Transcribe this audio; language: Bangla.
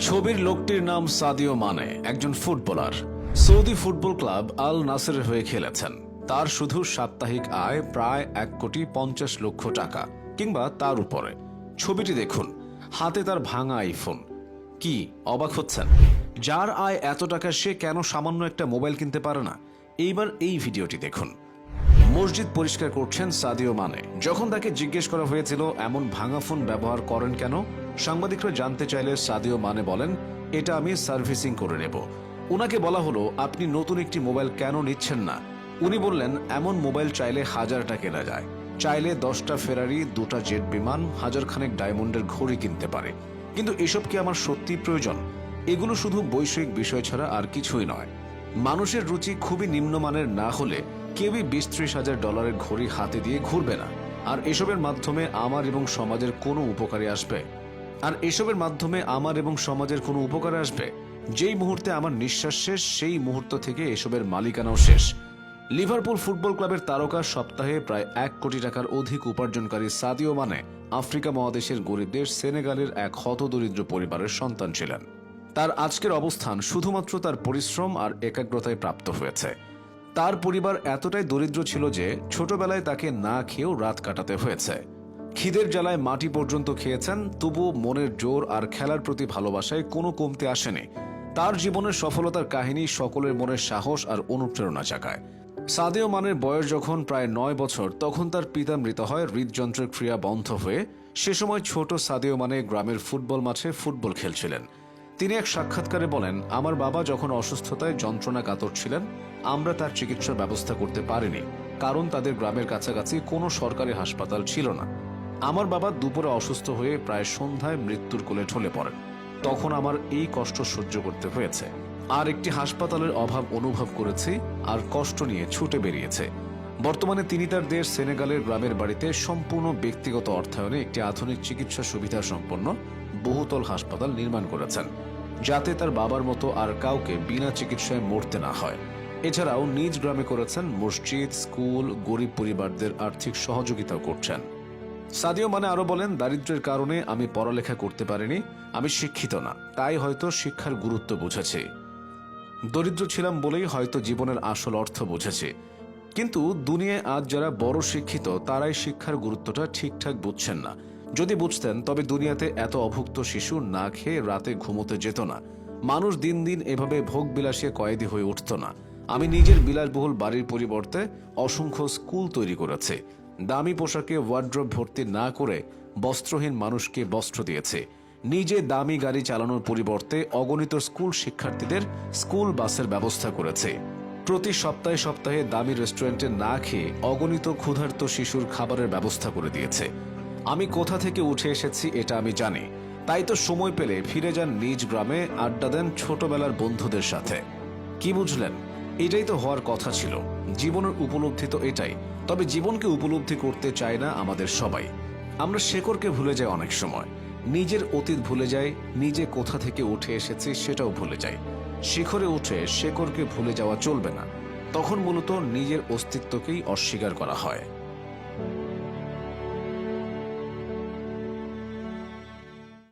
ছবির লোকটির নাম সাদিও মানে একজন footballer. Saudi football club Al নাসেরের হয়ে খেলেছেন। তার শুধু সাপ্তাহিক আয় প্রায় এক কোটি পঞ্চাশ লক্ষ টাকা, কিংবা তার উপরে। ছবিটি দেখুন, হাতে তার ভাঙা আইফোন কি, অবাক হচ্ছেন? যার আয় এত টাকা সে কেন সামান্য একটা মোবাইল কিনতে পারে না? এইবার এই ভিডিওটি দেখুন। মসজিদ পরিষ্কার করছেন সাদিও মানে। যখন তাকে জিজ্ঞেস করা হয়েছিল, এমন ভাঙা ফোন ব্যবহার করেন কেন? সাংবাদিকরা জানতে চাইলে সাদিও মানে বলেন, এটা আমি সার্ভিসিং করে নেব। ওনাকে বলা হলো, আপনি নতুন একটি মোবাইল কেন নিচ্ছেন না? উনি বললেন, এমন মোবাইল চাইলে হাজারটা কেনা যায়। চাইলে দশটা ফেরারি, দুটা জেট বিমান হাজার খানেক ডায়মন্ডের ঘড়ি কিনতে পারে। কিন্তু এসব কি আমার সত্যি প্রয়োজন? এগুলো শুধু বৈষয়িক বিষয় ছাড়া আর কিছুই নয়। মানুষের রুচি খুবই নিম্নমানের না হলে কেউই বিশ ত্রিশ হাজার ডলারের ঘড়ি হাতে দিয়ে ঘুরবে না। আর এসবের মাধ্যমে আমার এবং সমাজের কোনো উপকারে আসবে। আর এসবের মাধ্যমে আমার এবং সমাজের কোনো উপকারে আসবে। যেই মুহূর্তে আমার নিঃশ্বাস শেষ, সেই মুহূর্ত থেকে এসবের মালিকানাও শেষ। লিভারপুল ফুটবল ক্লাবের তারকা সপ্তাহে প্রায় এক কোটি টাকার অধিক উপার্জনকারী সাদিও মানে আফ্রিকা মহাদেশের গরিবদের সেনেগালের এক হতদরিদ্র পরিবারের সন্তান ছিলেন। তার আজকের অবস্থান শুধুমাত্র তার পরিশ্রম আর একাগ্রতায় প্রাপ্ত হয়েছে। তার পরিবার এতটাই দরিদ্র ছিল যে ছোটবেলায় তাকে না খেয়েও রাত কাটাতে হয়েছে। খিদের জ্বালায় মাটি পর্যন্ত খেয়েছেন তবু মনের জোর আর খেলার প্রতি ভালোবাসায় কোনো কমতে আসেনি। তার জীবনের সফলতার কাহিনী সকলের মনে সাহস আর অনুপ্রেরণা জাগায়। সাদেও মানের বয়স যখন প্রায় নয় বছর, তখন তার পিতা মৃত হয়, হৃদযন্ত্রের ক্রিয়া বন্ধ হয়ে সে সময় ছোট সাদেও মানে গ্রামের ফুটবল মাঠে ফুটবল খেলছিলেন। তিনি এক সাক্ষাৎকারে বলেন, আমার বাবা যখন অসুস্থতায় যন্ত্রণা কাতর ছিলেন, আমরা তার চিকিৎসার ব্যবস্থা করতে পারিনি, কারণ তাদের গ্রামের কাছাকাছি কোনো সরকারি হাসপাতাল ছিল না। আমার বাবা দুপুরে অসুস্থ হয়ে প্রায় সন্ধ্যায় মৃত্যুর কোলে ঢলে পড়েন। তখন আমার এই কষ্ট সহ্য করতে হয়েছে। আর একটি হাসপাতালের অভাব অনুভব করেছি, আর কষ্ট নিয়ে ছুটে বেরিয়েছে। বর্তমানে তিনি তার দেশ সেনেগালের গ্রামের বাড়িতে সম্পূর্ণ ব্যক্তিগত অর্থায়নে একটি আধুনিক চিকিৎসা সুবিধা সম্পন্ন বহুতল হাসপাতাল নির্মাণ করেছেন, যাতে তার বাবার মতো আর কাউকে বিনা চিকিৎসায় মরতে না হয়। এছাড়াও নিজ গ্রামে করেছেন মসজিদ, স্কুল, গরিব পরিবারদের আর্থিক সহযোগিতাও করছেন। সাদিও মানে আরও বলেন, দারিদ্র্যের কারণে আমি পড়ালেখা করতে পারিনি, আমি শিক্ষিত না, তাই হয়তো শিক্ষার গুরুত্ব বুঝেছি। দরিদ্র ছিলাম বলেই হয়তো জীবনের আসল অর্থ বুঝেছি কিন্তু দুনিয়ায় আজ যারা বড় শিক্ষিত, তারাই শিক্ষার গুরুত্বটা ঠিকঠাক বুঝছেন না। যদি বুঝতেন, তবে দুনিয়াতে এত অভুক্ত শিশু না খেয়ে রাতে ঘুমোতে যেত না। মানুষ দিন দিন এভাবে ভোগ বিলাসে কয়েদি হয়ে উঠত না। আমি নিজের বিলাসবহুল বাড়ির পরিবর্তে অসংখ্য স্কুল তৈরি করেছে। দামি পোশাকে ওয়ার্ড্রপ ভর্তি না করে বস্ত্রহীন মানুষকে বস্ত্র দিয়েছে। নিজে দামি গাড়ি চালানোর পরিবর্তে অগণিত স্কুল শিক্ষার্থীদের স্কুল বাসের ব্যবস্থা করেছে। প্রতি সপ্তাহে সপ্তাহে দামি রেস্টুরেন্টে না খেয়ে অগণিত ক্ষুধার্ত শিশুর খাবারের ব্যবস্থা করে দিয়েছে। আমি কোথা থেকে উঠে এসেছি এটা আমি জানি। তাই তো সময় পেলে ফিরে যান নিজ গ্রামে, আড্ডা দেন ছোটবেলার বন্ধুদের সাথে। কি বুঝলেন? এটাই তো হওয়ার কথা ছিল। জীবনের উপলব্ধি তো এটাই। তবে জীবনকে উপলব্ধি করতে চায় না আমাদের সবাই। আমরা শেকড়কে ভুলে যাই অনেক সময়। নিজের অতীত ভুলে যাই, নিজে কোথা থেকে উঠে এসেছি সেটাও ভুলে যাই। শিখরে উঠে শেকড়কে ভুলে যাওয়া চলবে না। তখন মূলত নিজের অস্তিত্বকেই অস্বীকার করা হয়।